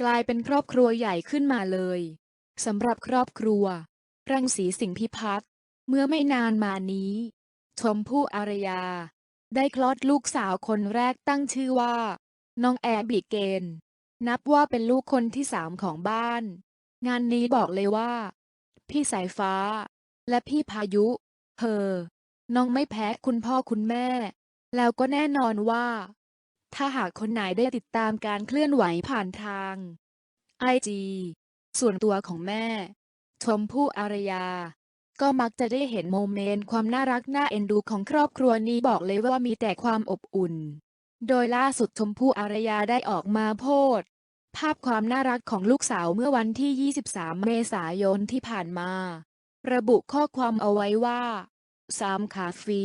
กลายเป็นครอบครัวใหญ่ขึ้นมาเลยสำหรับครอบครัว รังสีสิงห์พิพัฒน์เมื่อไม่นานมานี้ชมพู่อารยา ได้คลอดลูกสาวคนแรกตั้งชื่อว่า น้องแอบิเกน นับว่าเป็นลูกคนที่สามของบ้าน งานนี้บอกเลยว่า พี่สายฟ้า และพี่พายุเธอน้องไม่แพ้คุณพ่อคุณแม่ แล้วก็แน่นอนว่า ถ้าหากคนไหนได้ติดตามการเคลื่อนไหวผ่านทางไอจีส่วนตัวของแม่ ชมพู่อารยา ก็มักจะได้เห็นโมเมนต์ความน่ารักน่าเอ็นดูของครอบครัวนี้บอกเลยว่ามีแต่ความอบอุ่น โดยล่าสุดชมพู่อารยาได้ออกมาโพสภาพความน่ารักของลูกสาวเมื่อวันที่ 23 เมษายนที่ผ่านมา ระบุข้อความเอาไว้ว่า สามขาฟรี